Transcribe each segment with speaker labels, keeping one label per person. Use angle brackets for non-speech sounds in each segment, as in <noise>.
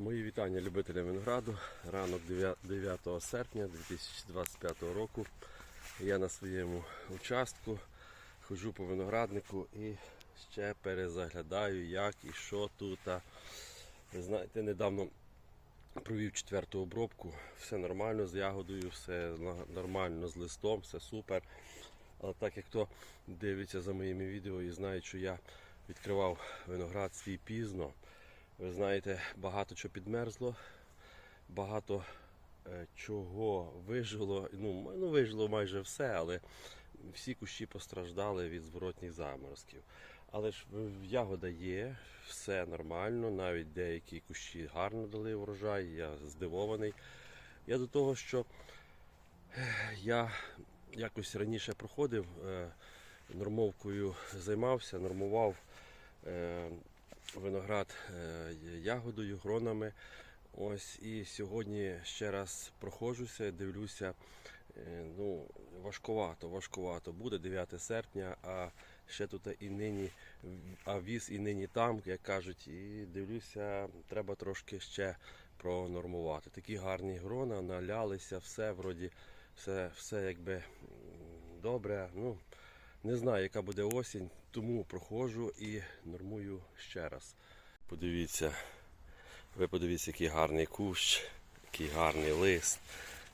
Speaker 1: Мої вітання любителям винограду. Ранок 9 9 серпня 2025 року. Я на своєму участку ходжу по винограднику і ще перезаглядаю, як і що тут. Ви знаєте, недавно провів четверту обробку. Все нормально з ягодою, все нормально з листом, все супер. Але так як хто дивиться за моїми відео і знає, що я відкривав виноград свій пізно. Ви знаєте, багато чого підмерзло, багато е, чого вижило. Ну, ну, вижило майже все, але всі кущі постраждали від зворотніх заморозків. Але ж ягода є, все нормально, навіть деякі кущі гарно дали врожай, я здивований. Я до того, що е, я якось раніше проходив, е, нормовкою займався, нормував. Виноград е, ягодою, гронами. Ось і сьогодні ще раз проходжуся, дивлюся. е, Ну, важкувато, важкувато. Буде 9 серпня, а ще тут і нині, а віз і нині там, як кажуть, і дивлюся, треба трошки ще пронормувати. Такі гарні грона, налялися, все вроді, все, все якби добре. Ну, не знаю, яка буде осінь, тому проходжу і нормую ще раз. Подивіться, ви подивіться, який гарний кущ, який гарний лист.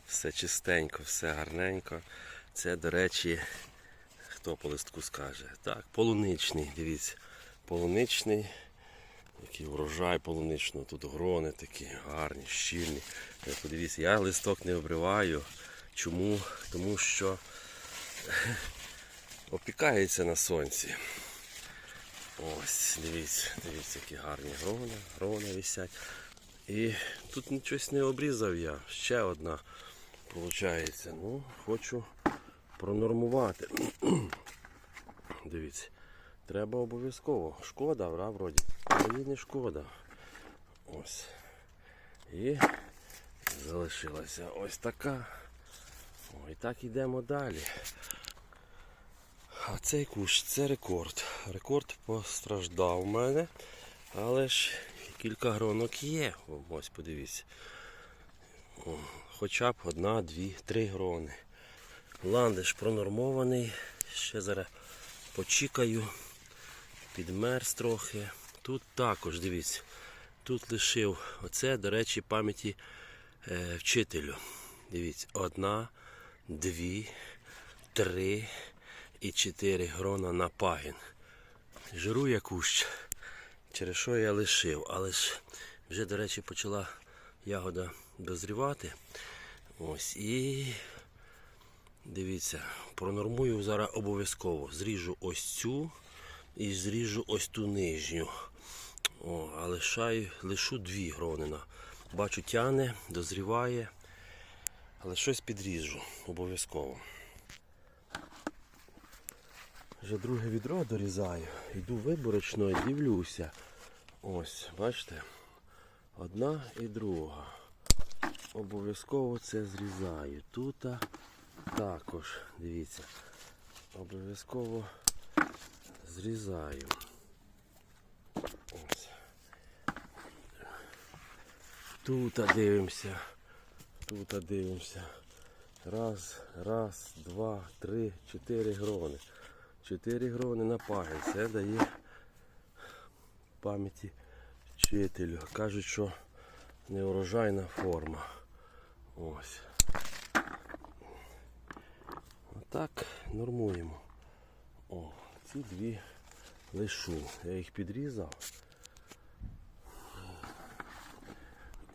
Speaker 1: Все чистенько, все гарненько. Це, до речі, хто по листку скаже? Так, полуничний, дивіться, полуничний. Який врожай полуничного, тут грони такі гарні, щільні. Подивіться, я листок не обриваю. Чому? Тому що опікається на сонці. Ось, дивіться, дивіться, які гарні грони, грони висять. І тут нічогось не обрізав я. Ще одна виходить. Ну, хочу пронормувати. <clears throat> Дивіться, треба обов'язково. Шкода, вра, вроді. Мені не шкода. Ось. І залишилася ось така. О, і так йдемо далі. А цей кущ це рекорд. Рекорд постраждав у мене, але ж кілька гронок є. Ось подивіться. Хоча б одна, дві, три грони. Ландиш пронормований. Ще зараз почікаю. Підмерз трохи. Тут також, дивіться, тут лишив оце, до речі, пам'яті е, вчителю. Дивіться, одна, дві, три і 4 грона на пагін. Жирує кущ, через що я лишив, але ж вже, до речі, почала ягода дозрівати. Ось і дивіться, пронормую зараз обов'язково. Зріжу ось цю і зріжу ось ту нижню. О, а лишаю, лишу дві гронина. Бачу, тяне, дозріває. Але щось підріжу обов'язково. Вже друге відро дорізаю. Йду виборочно і дивлюся. Ось, бачите? Одна і друга. Обов'язково це зрізаю. Тут також, дивіться, обов'язково зрізаю. Тут дивимося. Тут дивимося. Раз, раз, два, три, чотири грони. Чотири грони на пагін. Це дає пам'яті вчителю. Кажуть, що неурожайна форма. Ось. Отак нормуємо. О, ці дві лишу. Я їх підрізав.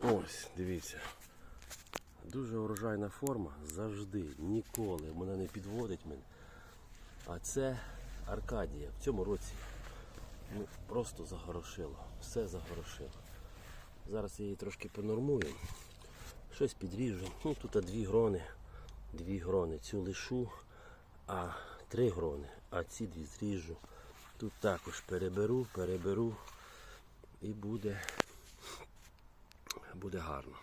Speaker 1: Ось, дивіться. Дуже урожайна форма завжди, ніколи мене не підводить мене. А це Аркадія. В цьому році ну, просто загорошило. Все загорошило. Зараз я її трошки понормую. Щось підріжу. Ну тут дві грони. Дві грони. Цю лишу, а три грони, а ці дві зріжу. Тут також переберу, переберу і буде, буде гарно.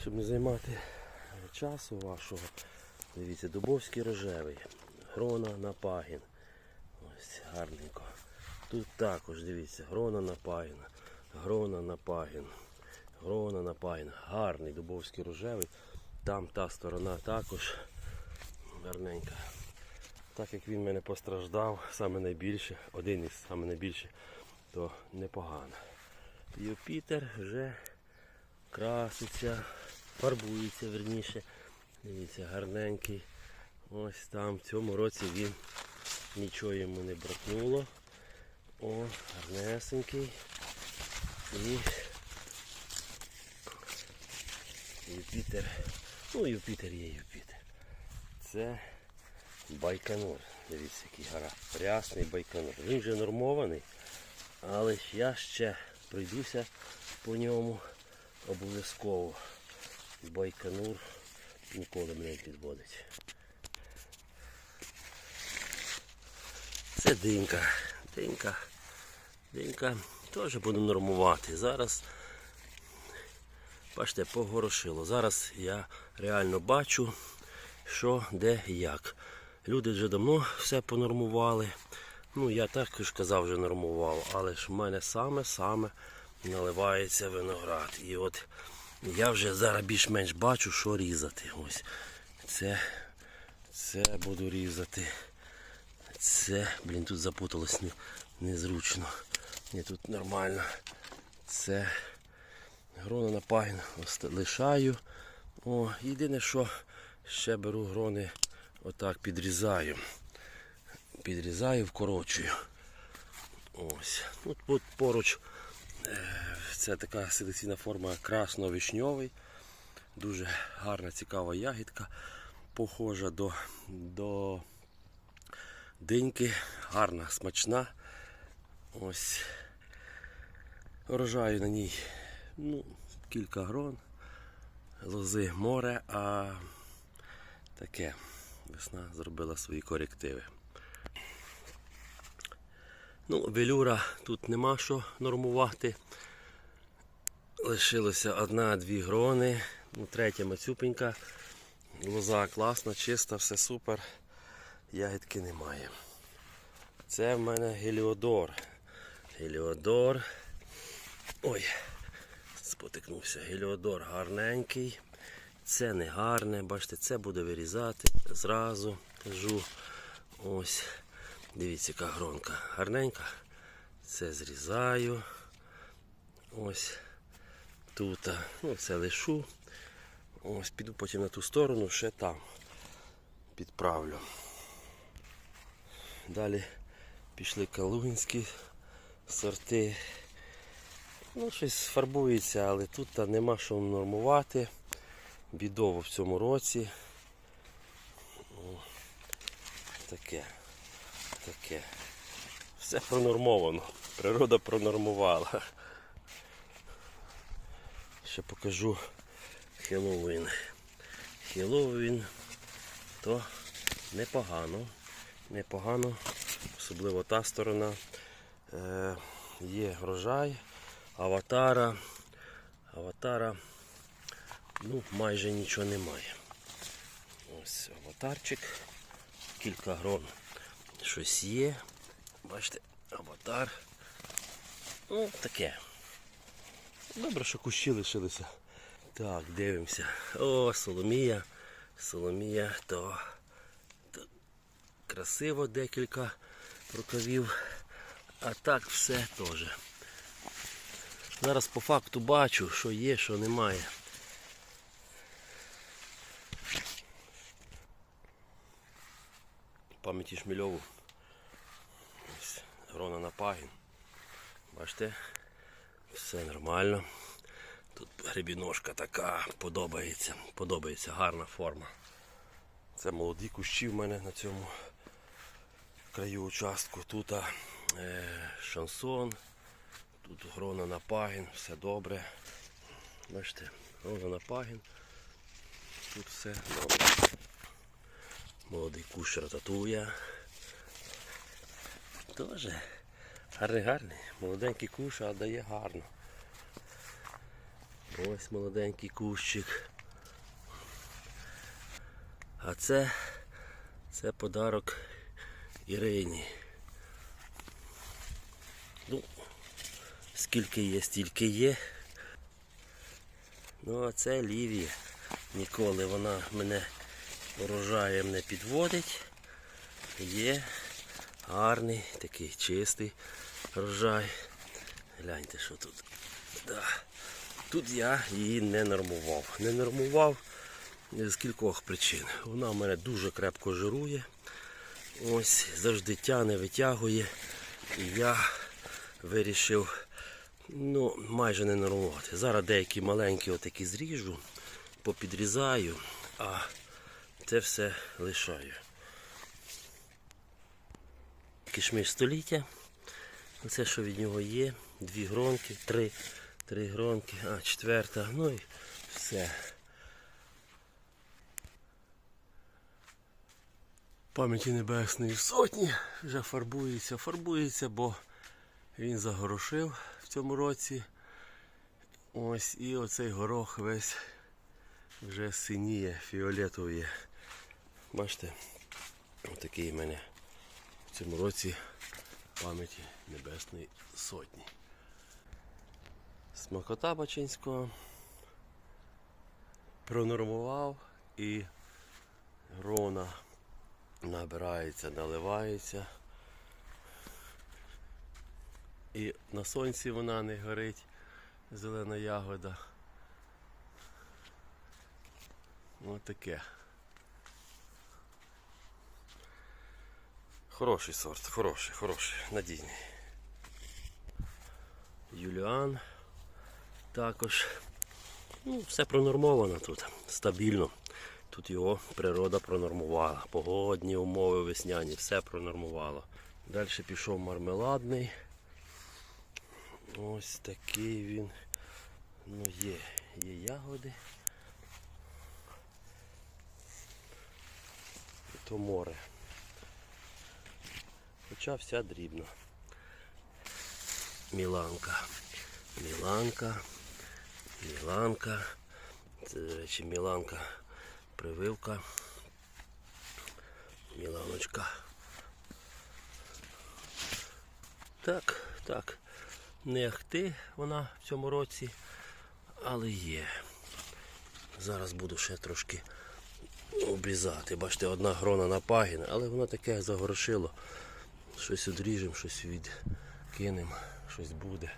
Speaker 1: Щоб не займати часу вашого, дивіться, дубовський рожевий, грона на пагін. Ось гарненько. Тут також, дивіться, грона на пагін. Грона на пагін. Грона на пагін. Гарний дубовський рожевий. Там та сторона також гарненька. Так як він мене постраждав, саме найбільше, один із саме найбільше, то непогано. Юпітер вже краситься, фарбується верніше. Дивіться, гарненький. Ось там в цьому році він нічого йому не бракнуло. О, гарнесенький. І Юпітер. Ну, Юпітер є Юпітер. Це Байконур. Дивіться, який гара. Рясний Байконур. Він вже нормований, але я ще пройдуся по ньому обов'язково. Байконур ніколи мене не підводить. Це динька. Динька. Динька теж буду нормувати. Зараз, бачите, погорошило. Зараз я реально бачу, що, де і як. Люди вже давно все понормували. Ну, я також казав, вже нормував, але ж в мене саме-саме наливається виноград. І от я вже зараз більш-менш бачу, що різати. Ось це, це буду різати. Це, блін, тут запуталось не, незручно. Ні, тут нормально. Це грона на пагін лишаю. О, єдине, що ще беру грони, отак підрізаю. Підрізаю, вкорочую. Ось. Тут от поруч це така селекційна форма красно-вишньовий. Дуже гарна, цікава ягідка. Похожа до, до диньки, гарна, смачна. Ось. Врожаю на ній ну, кілька грон. Лози море, а таке. Весна зробила свої корективи. Ну, велюра тут нема що нормувати. Лишилося одна-дві грони. Ну, третя мацюпенька. Лоза класна, чиста, все супер. Ягідки немає. Це в мене геліодор. Геліодор. Ой, спотикнувся. Геліодор гарненький. Це не гарне, бачите, це буде вирізати зразу. Кажу. Ось. Дивіться, яка гронка. Гарненька. Це зрізаю. Ось тут. Ну, це лишу. Ось піду потім на ту сторону, ще там підправлю. Далі пішли калугінські сорти. Ну, щось фарбується, але тут та нема що нормувати. Бідово в цьому році. О, Таке. Таке. Все пронормовано. Природа пронормувала. Ще покажу Хеллоуін. Хеллоуін то непогано. Непогано, особливо та сторона. Е, є врожай, аватара. Аватара ну, майже нічого немає. Ось аватарчик. Кілька грон щось є. Бачите, аватар. Ну, таке. Добре, що кущі лишилися. Так, дивимося. О, Соломія. Соломія, то, то красиво декілька рукавів. А так все теж. Зараз по факту бачу, що є, що немає. Пам'яті Шмільову. Ось, Грона на пагін. Бачите, все нормально. Тут грибіножка така подобається. Подобається гарна форма. Це молоді кущі в мене на цьому краю участку. Тут е, шансон, тут грона на пагін, все добре. Бачите, грона на пагін. Тут все добре. Молодий кущ рататуя. Тоже гарний гарний. Молоденький кущ, а дає гарно. Ось молоденький кущик. А це, це подарок Ірині. Ну,
Speaker 2: Скільки є, стільки є. Ну а це Лівія. Ніколи вона мене урожаєм не підводить. Є гарний, такий чистий врожай. Гляньте, що тут. Да. Тут я її не нормував. Не нормував з кількох причин. Вона в мене дуже крепко жирує. Ось, завжди тяне, витягує. І я вирішив ну, майже не нормувати. Зараз деякі маленькі отакі зріжу, попідрізаю, а це все лишаю. Кишмиш століття. Оце, що від нього є. Дві гронки, три, три гронки, а четверта, ну і все. Пам'яті Небесної Сотні вже фарбується, фарбується, бо він загорошив в цьому році. Ось і оцей горох весь вже синіє, фіолетовіє. Бачите, отакий в мене в цьому році пам'яті Небесної Сотні. Смакота Бачинського пронормував і грона набирається, наливається. І на сонці вона не горить, зелена ягода. Ось таке. Хороший сорт, хороший, хороший, надійний. Юліан також. Ну, все пронормовано тут, стабільно. Тут його природа пронормувала. Погодні умови весняні, все пронормувало. Далі пішов мармеладний. Ось такий він. Ну є, є ягоди. І то море. Хоча вся дрібна. Міланка. Міланка. Міланка. Це, до речі, Міланка прививка. Міланочка. Так, так. Не ахти вона в цьому році, але є. Зараз буду ще трошки обрізати. Бачите, одна грона на пагін, але воно таке загорошило. Щось одріжемо, щось відкинемо, щось буде.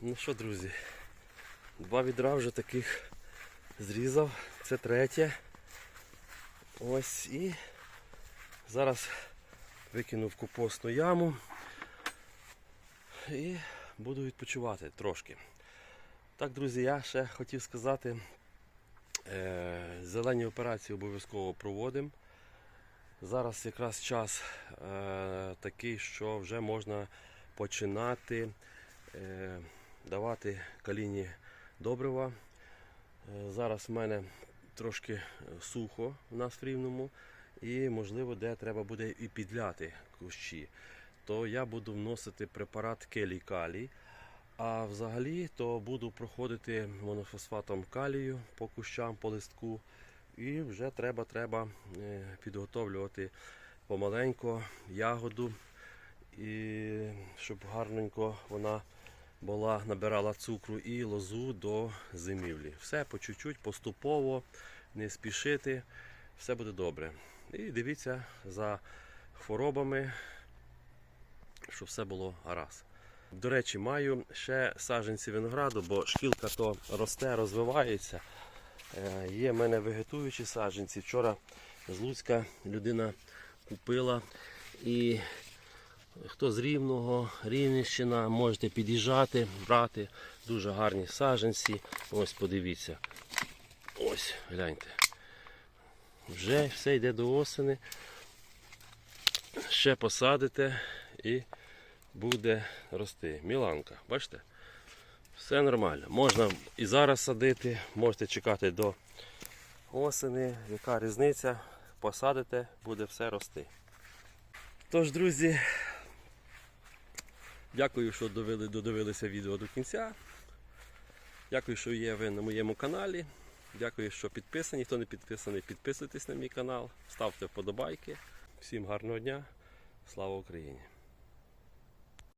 Speaker 2: Ну що, друзі, два відра вже таких зрізав. Це третє. Ось і зараз викинув компостну яму і буду відпочивати трошки. Так, друзі, я ще хотів сказати, е, зелені операції обов'язково проводимо. Зараз якраз час е, такий, що вже можна починати е, давати каліні добрива. Е, зараз в мене трошки сухо в нас в рівному, і можливо, де треба буде і підляти кущі. То я буду вносити препарат келій калій. А взагалі то буду проходити монофосфатом калію по кущам, по листку. І вже треба, треба е, підготовлювати помаленько ягоду, і щоб гарненько вона була, набирала цукру і лозу до зимівлі. Все по чуть-чуть, поступово, не спішити, все буде добре. І дивіться за хворобами, щоб все було гаразд. До речі, маю ще саджанці винограду, бо шкілка то росте, розвивається. Е, Є в мене вегетуючі саджанці. Вчора з Луцька людина купила. І хто з Рівного, Рівненщина, можете під'їжджати, брати. Дуже гарні саджанці. Ось подивіться. Ось, гляньте. Вже все йде до осени. Ще посадите і буде рости. Міланка, бачите? Все нормально. Можна і зараз садити, можете чекати до осени. Яка різниця? Посадите, буде все рости. Тож, друзі, дякую, що довели, додивилися відео до кінця. Дякую, що є ви на моєму каналі. Дякую, що підписані. Хто не підписаний, підписуйтесь на мій канал, ставте вподобайки. Всім гарного дня. Слава Україні!